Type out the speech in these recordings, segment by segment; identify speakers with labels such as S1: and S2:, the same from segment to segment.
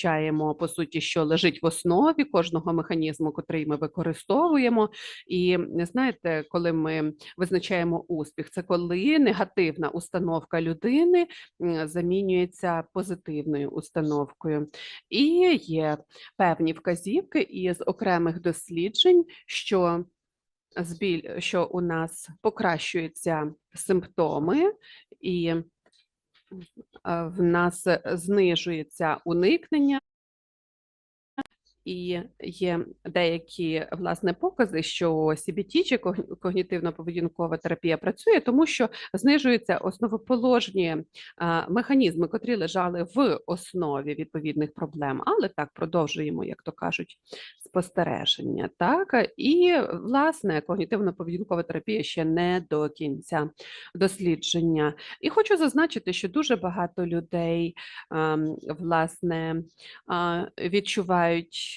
S1: вивчаємо по суті, що лежить в основі кожного механізму, котрий ми використовуємо. І знаєте, коли ми визначаємо успіх, це коли негативна установка людини замінюється позитивною установкою. І є певні вказівки із окремих досліджень, що що у нас покращуються симптоми, і в нас знижується уникнення. І є деякі власне покази, що CBT чи когнітивно-поведінкова терапія працює, тому що знижуються основоположні механізми, котрі лежали в основі відповідних проблем. Але так продовжуємо, як то кажуть, спостереження. Так і власне когнітивно-поведінкова терапія ще не до кінця дослідження. І хочу зазначити, що дуже багато людей власне відчувають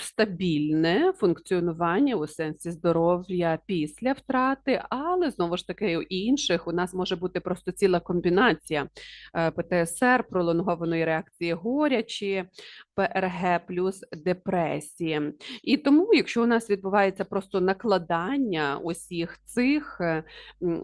S1: стабільне функціонування у сенсі здоров'я після втрати, але знову ж таки у інших у нас може бути просто ціла комбінація е, ПТСР, пролонгованої реакції горя чи ПРГ плюс депресії. І тому, якщо у нас відбувається просто накладання усіх цих е,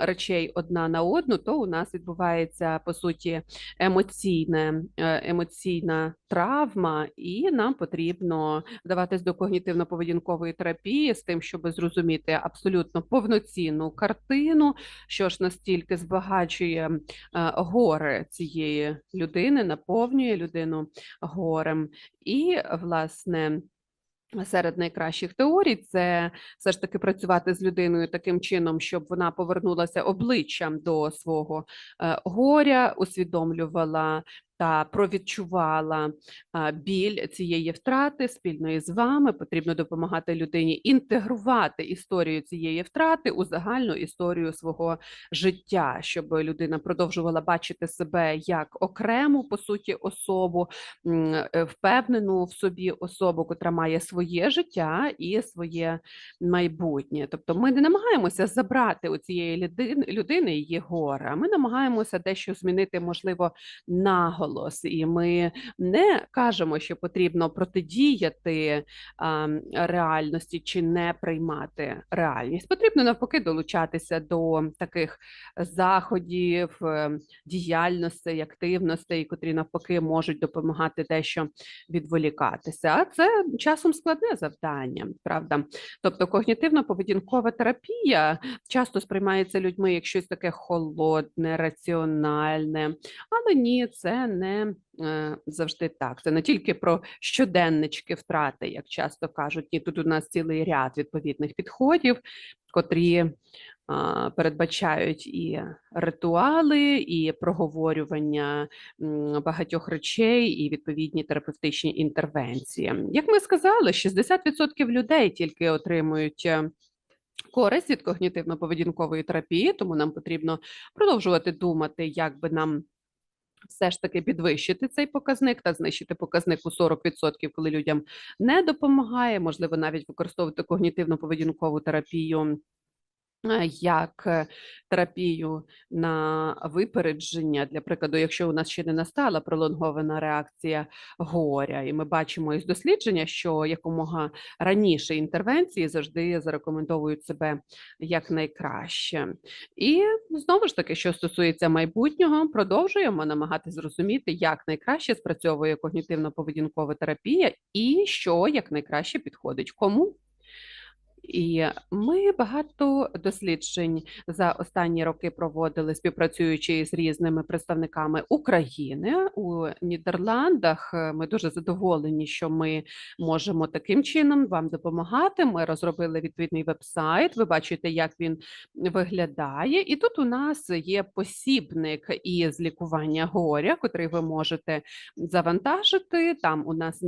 S1: речей одна на одну, то у нас відбувається по суті емоційне, е, емоційна травма, і нам потрібно вдаватись до когнітивно-поведінкової терапії з тим, щоб зрозуміти абсолютно повноцінну картину, що ж настільки збагачує е, горе цієї людини, наповнює людину горем. І, власне, Серед найкращих теорій це все ж таки працювати з людиною таким чином, щоб вона повернулася обличчям до свого е, горя, усвідомлювала та провідчувала біль цієї втрати спільно із вами. Потрібно допомагати людині інтегрувати історію цієї втрати у загальну історію свого життя, щоб людина продовжувала бачити себе як окрему по суті особу, е, впевнену в собі особу, котра має своє життя і своє майбутнє. Тобто, ми не намагаємося забрати у цієї людини її горе. а Ми намагаємося дещо змінити, можливо, наголос, і ми не кажемо, що потрібно протидіяти реальності чи не приймати реальність. Потрібно навпаки долучатися до таких заходів, е, діяльностей, активностей, котрі навпаки можуть допомагати дещо відволікатися. А це часом складне завдання, правда. Тобто когнітивно-поведінкова терапія часто сприймається людьми як щось таке холодне, раціональне, але ні, це не е, завжди так. Це не тільки про щоденнички втрати, як часто кажуть. Ні, тут у нас цілий ряд відповідних підходів, котрі а, передбачають і ритуали, і проговорювання багатьох речей, і відповідні терапевтичні інтервенції. Як ми сказали, 60% людей тільки отримують. е, Користь від когнітивно-поведінкової терапії, тому нам потрібно продовжувати думати, як би нам все ж таки підвищити цей показник та знищити показник у 40%, коли людям не допомагає, можливо, навіть використовувати когнітивно-поведінкову терапію як е, терапію на випередження, для прикладу, якщо у нас ще не настала пролонгована реакція горя, і ми бачимо із дослідження, що якомога раніше інтервенції завжди зарекомендовують себе як найкраще. І знову ж таки, що стосується майбутнього, продовжуємо намагатися зрозуміти, як найкраще спрацьовує когнітивно-поведінкова терапія і що як найкраще підходить кому. І ми багато досліджень за останні роки проводили, співпрацюючи з різними представниками України у Нідерландах. Ми дуже задоволені, що ми можемо таким чином вам допомагати. Ми розробили відповідний веб-сайт. Ви бачите, як він виглядає. І тут у нас є посібник із лікування горя, котрий ви можете завантажити. Там у нас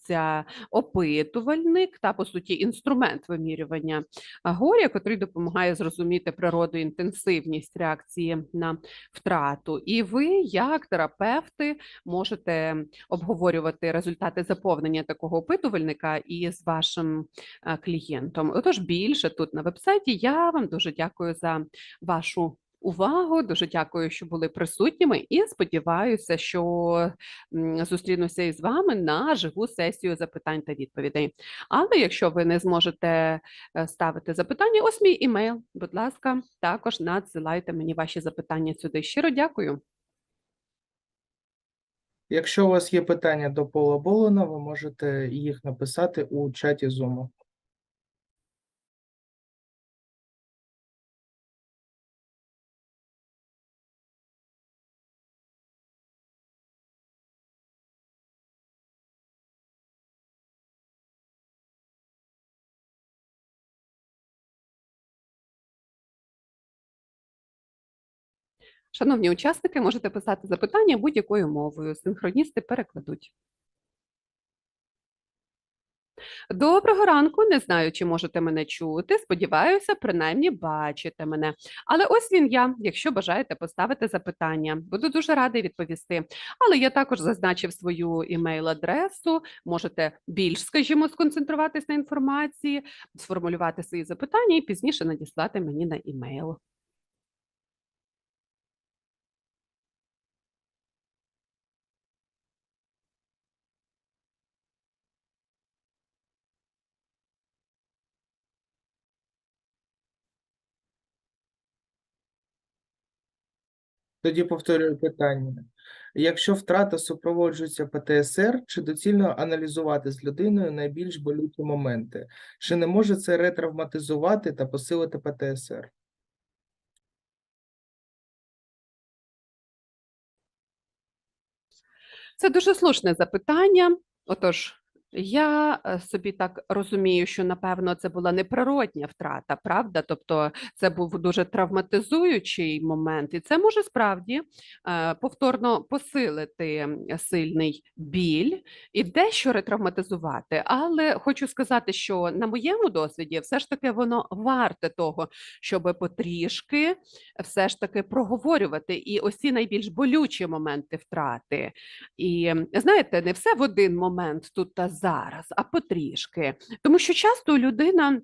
S1: міститься опитувальник та по суті інструмент вимірювання горя, котрий допомагає зрозуміти природу інтенсивність реакції на втрату. І ви, як терапевти, можете обговорювати результати заповнення такого опитувальника із вашим клієнтом. Отож, більше тут на вебсайті. Я вам дуже дякую за вашу увагу. Дуже дякую, що були присутніми, і сподіваюся, що зустрінуся із вами на живу сесію запитань та відповідей. Але якщо ви не зможете е, ставити запитання, ось мій імейл. Будь ласка, також надсилайте мені ваші запитання сюди. Щиро дякую.
S2: Якщо у вас є питання до Пола Болона, ви можете їх написати у чаті Zoom.
S1: Шановні учасники, можете писати запитання будь-якою мовою. Синхроністи перекладуть. Доброго ранку. Не знаю, чи можете мене чути. Сподіваюся, принаймні бачите мене. Але ось він я, якщо бажаєте поставити запитання. Буду дуже радий відповісти. Але я також зазначив свою імейл-адресу. Можете більш, скажімо, сконцентруватись на інформації, сформулювати свої запитання і пізніше надіслати мені на імейл.
S2: Тоді повторюю питання. Якщо втрата супроводжується ПТСР, чи доцільно аналізувати з людиною найбільш болючі моменти? Чи не може це ретравматизувати та посилити ПТСР?
S1: Це дуже слушне запитання. Отож, я е, собі так розумію, що напевно це була неприродня втрата, правда? Тобто це був дуже травматизуючий момент, і це може справді е, повторно посилити сильний біль і дещо ретравматизувати. Але хочу сказати, що на моєму досвіді все ж таки воно варте того, щоб потрішки все ж таки проговорювати і ось ці найбільш болючі моменти втрати. І знаєте, не все в один момент тут та зараз, а потрішки. Тому що часто людина.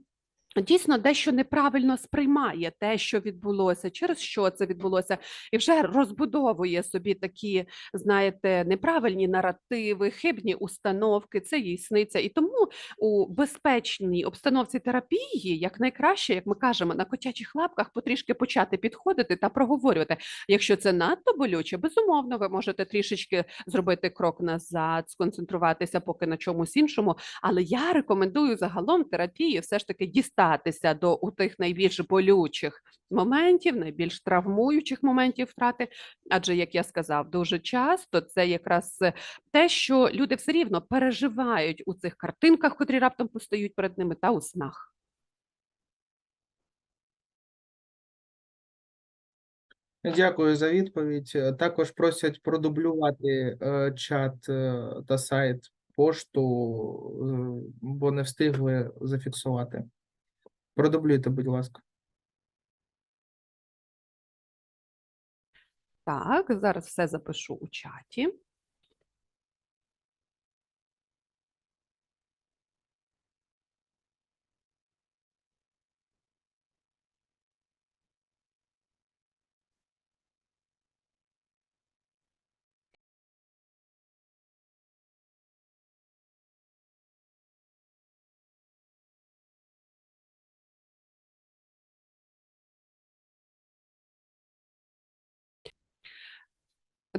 S1: Дійсно, дещо неправильно сприймає те, що відбулося, через що це відбулося, і вже розбудовує собі такі, знаєте, неправильні наративи, хибні установки. Це їй сниться. І тому у безпечній обстановці терапії, як найкраще, як ми кажемо, на котячих лапках потрішки почати підходити та проговорювати. Якщо це надто болюче, безумовно, ви можете трішечки зробити крок назад, сконцентруватися поки на чомусь іншому. Але я рекомендую загалом терапії все ж таки дістатися до у тих найбільш болючих моментів, найбільш травмуючих моментів втрати. Адже, як я сказав, дуже часто це якраз те, що люди все рівно переживають у цих картинках, котрі раптом постають перед ними, та у снах.
S2: Дякую за відповідь. Також просять продублювати е, чат е, та сайт пошту, е, бо не встигли зафіксувати. Продублюйте, будь ласка.
S1: Так, зараз все запишу у чаті.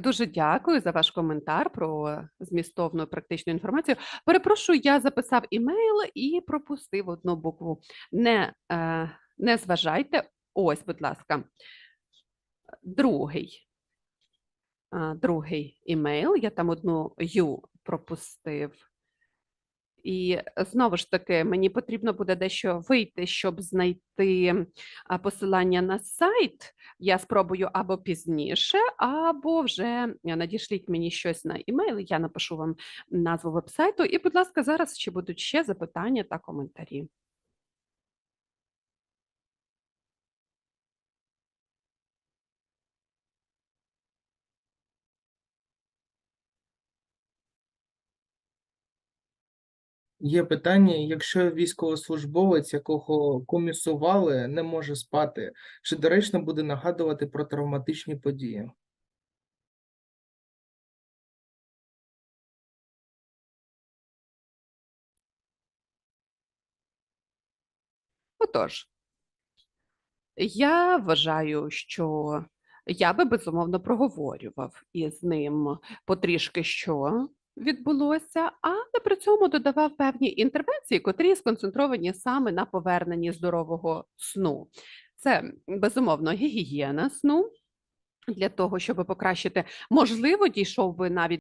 S1: Дуже дякую за ваш коментар про змістовну практичну інформацію. Перепрошую, я записав імейл і пропустив одну букву. Не, е, не зважайте. Ось, будь ласка, другий. Другий імейл. Я там одну ю пропустив. І знову ж таки, мені потрібно буде дещо вийти, щоб знайти посилання на сайт. Я спробую або пізніше, або вже надішліть мені щось на імейл. Я напишу вам назву вебсайту. І, будь ласка, зараз чи будуть ще запитання та коментарі.
S2: Є питання, якщо військовослужбовець, якого комісували, не може спати, чи доречно буде нагадувати про травматичні події?
S1: Отож, я вважаю, що я би безумовно проговорював із ним потрішки, що відбулося, але при цьому додавав певні інтервенції, котрі сконцентровані саме на поверненні здорового сну. Це безумовно гігієна сну. Для того, щоб покращити, можливо, дійшов би навіть